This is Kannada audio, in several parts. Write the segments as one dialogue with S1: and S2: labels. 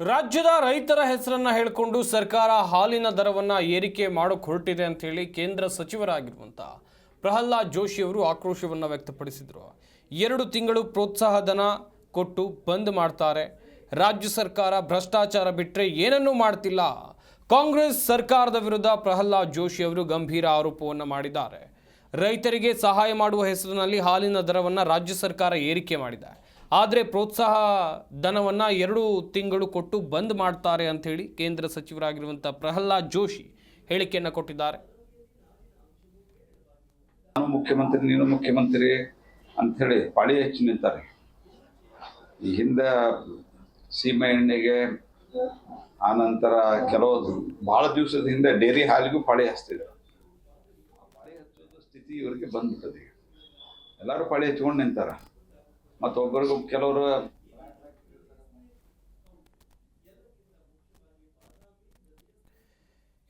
S1: ರಾಜ್ಯದ ರೈತರ ಹೆಸರನ್ನ ಹೇಳಿಕೊಂಡು ಸರ್ಕಾರ ಹಾಲಿನ ದರವನ್ನ ಏರಿಕೆ ಮಾಡೋಕೆ ಹೊರಟಿದೆ ಅಂತ ಹೇಳಿ ಕೇಂದ್ರ ಸಚಿವರಾಗಿರುವಂಥ ಪ್ರಹ್ಲಾದ್ ಜೋಶಿ ಅವರು ಆಕ್ರೋಶವನ್ನ ವ್ಯಕ್ತಪಡಿಸಿದರು. ಎರಡು ತಿಂಗಳು ಪ್ರೋತ್ಸಾಹ ಧನ ಕೊಟ್ಟು ಬಂದ್ ಮಾಡ್ತಾರೆ. ರಾಜ್ಯ ಸರ್ಕಾರ ಭ್ರಷ್ಟಾಚಾರ ಬಿಟ್ಟರೆ ಏನನ್ನೂ ಮಾಡ್ತಿಲ್ಲ. ಕಾಂಗ್ರೆಸ್ ಸರ್ಕಾರದ ವಿರುದ್ಧ ಪ್ರಹ್ಲಾದ್ ಜೋಶಿ ಅವರು ಗಂಭೀರ ಆರೋಪವನ್ನು ಮಾಡಿದ್ದಾರೆ. ರೈತರಿಗೆ ಸಹಾಯ ಮಾಡುವ ಹೆಸರಿನಲ್ಲಿ ಹಾಲಿನ ದರವನ್ನು ರಾಜ್ಯ ಸರ್ಕಾರ ಏರಿಕೆ ಮಾಡಿದೆ. ಆದರೆ ಪ್ರೋತ್ಸಾಹ ಧನವನ್ನು ಎರಡು ತಿಂಗಳು ಕೊಟ್ಟು ಬಂದ್ ಮಾಡ್ತಾರೆ ಅಂಥೇಳಿ ಕೇಂದ್ರ ಸಚಿವರಾಗಿರುವಂಥ ಪ್ರಹ್ಲಾದ್ ಜೋಶಿ ಹೇಳಿಕೆಯನ್ನು ಕೊಟ್ಟಿದ್ದಾರೆ.
S2: ನಾನು ಮುಖ್ಯಮಂತ್ರಿ, ನೀನು ಮುಖ್ಯಮಂತ್ರಿ ಅಂಥೇಳಿ ಪಾಳಿ ಹೆಚ್ಚು ನಿಂತಾರೆ. ಈ ಹಿಂದೆ ಸೀಮೆ ಎಣ್ಣೆಗೆ ಆನಂತರ ಕೆಲವು ಭಾಳ ದಿವಸದ ಹಿಂದೆ ಡೇರಿ ಹಾಲಿಗೂ ಪಾಳಿ ಹಚ್ತಿದ್ರು. ಆ ಪಾಳಿ ಹಚ್ಚೋದು ಸ್ಥಿತಿ ಇವರಿಗೆ ಬಂದ್ಬಿಟ್ಟದೆ. ಎಲ್ಲರೂ ಪಾಳಿ ಹಚ್ಕೊಂಡು ನಿಂತಾರ. ಮತ್ತು ಒಬ್ಬರಿಗೂ ಕೆಲವರು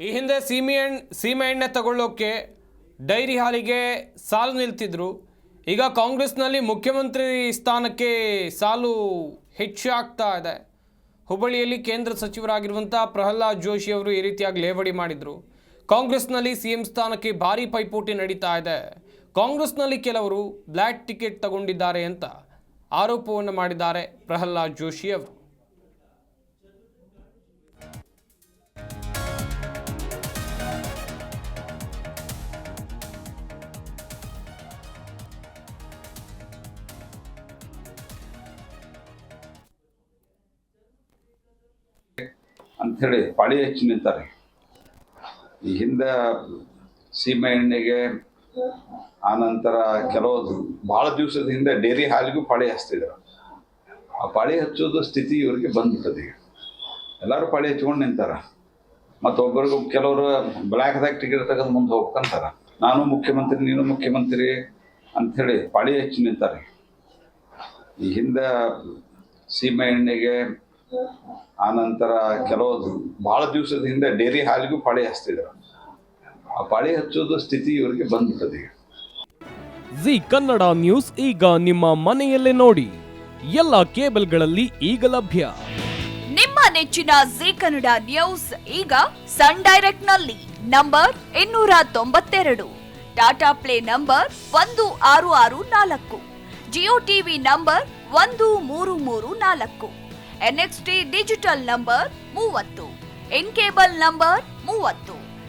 S1: ಈ ಹಿಂದೆ ಸೀಮೆ ಎಣ್ಣೆ ಸೀಮೆ ಎಣ್ಣೆ ತಗೊಳ್ಳೋಕೆ ಡೈರಿ ಹಾಲಿಗೆ ಸಾಲು ನಿಲ್ತಿದ್ರು. ಈಗ ಕಾಂಗ್ರೆಸ್ನಲ್ಲಿ ಮುಖ್ಯಮಂತ್ರಿ ಸ್ಥಾನಕ್ಕೆ ಸಾಲು ಹೆಚ್ಚಾಗ್ತಾ ಇದೆ. ಹುಬ್ಬಳ್ಳಿಯಲ್ಲಿ ಕೇಂದ್ರ ಸಚಿವರಾಗಿರುವಂಥ ಪ್ರಹ್ಲಾದ್ ಜೋಶಿ ಅವರು ಈ ರೀತಿಯಾಗಿ ಲೇವಡಿ ಮಾಡಿದರು. ಕಾಂಗ್ರೆಸ್ನಲ್ಲಿ ಸಿ ಎಂ ಸ್ಥಾನಕ್ಕೆ ಭಾರಿ ಪೈಪೋಟಿ ನಡೀತಾ ಇದೆ. ಕಾಂಗ್ರೆಸ್ನಲ್ಲಿ ಕೆಲವರು ಬ್ಲ್ಯಾಕ್ ಟಿಕೆಟ್ ತಗೊಂಡಿದ್ದಾರೆ ಅಂತ. ಆರೋಪವನ್ನು ಮಾಡಿದ್ದಾರೆ ಪ್ರಹ್ಲಾದ್ ಜೋಶಿ ಅವರು.
S2: ಅಂಥೇಳಿ ಪಾಳಿ ಹೆಚ್ಚು ನಿಂತಾರೆ ಈ ಹಿಂದೆ ಸೀಮೆ ಎಣ್ಣೆಗೆ ಆನಂತರ ಕೆಲವು ಭಾಳ ದಿವಸದ ಹಿಂದೆ ಡೈರಿ ಹಾಲಿಗೂ ಪಾಳಿ ಹಚ್ತಿದ್ರು. ಆ ಪಾಳಿ ಹಚ್ಚೋದು ಸ್ಥಿತಿ ಇವರಿಗೆ ಬಂದ್ಬಿಟ್ಟದೆ ಈಗ. ಎಲ್ಲರೂ ಪಾಳಿ ಹಚ್ಕೊಂಡು ನಿಂತಾರ. ಮತ್ತು ಒಬ್ಬರಿಗೂ ಕೆಲವರು ಬ್ಲ್ಯಾಕ್ದಾಗ ಟಿಕೆಟ್ ತೆಗೆದು ಮುಂದೆ ಹೋಗ್ತಂತಾರ ನಾನು ಮುಖ್ಯಮಂತ್ರಿ, ನೀನು ಮುಖ್ಯಮಂತ್ರಿ ಅಂಥೇಳಿ ಪಾಳಿ ಹಚ್ಚಿ ನಿಂತಾರೆ ಈ ಹಿಂದೆ ಸೀಮೆ ಎಣ್ಣೆಗೆ ಆನಂತರ ಕೆಲವು ಭಾಳ ದಿವಸದ ಹಿಂದೆ ಡೈರಿ ಹಾಲಿಗೂ ಪಾಳಿ ಹಚ್ತಿದ್ರು. ಆ ಪಾಳಿ ಹಚ್ಚೋದು ಸ್ಥಿತಿ ಇವರಿಗೆ ಬಂದ್ಬಿಟ್ಟದೆ
S3: ಜಿ ಕನ್ನಡ ನ್ಯೂಸ್ ಈಗ ನಿಮ್ಮ ಮನೆಯಲ್ಲೇ ನೋಡಿ. ಎಲ್ಲ ಕೇಬಲ್ಗಳಲ್ಲಿ ಈಗ ಲಭ್ಯ.
S4: ನಿಮ್ಮ ನೆಚ್ಚಿನ ಜಿ ಕನ್ನಡ ನ್ಯೂಸ್ ಈಗ ಸನ್ ಡೈರೆಕ್ಟ್ನಲ್ಲಿ ನಂಬರ್ ಇನ್ನೂರ ತೊಂಬತ್ತೆರಡು. ಟಾಟಾ ಪ್ಲೇ ನಂಬರ್ ಒಂದು ಆರು ಆರು ನಾಲ್ಕು. ಜಿಯೋ ಟಿವಿ ನಂಬರ್ ಒಂದು ಮೂರು ಮೂರು ನಾಲ್ಕು. ಎನ್ಎಕ್ಸ್ಟಿ ಡಿಜಿಟಲ್ ನಂಬರ್ ಮೂವತ್ತು. ಇನ್ ಕೇಬಲ್ ನಂಬರ್ ಮೂವತ್ತು.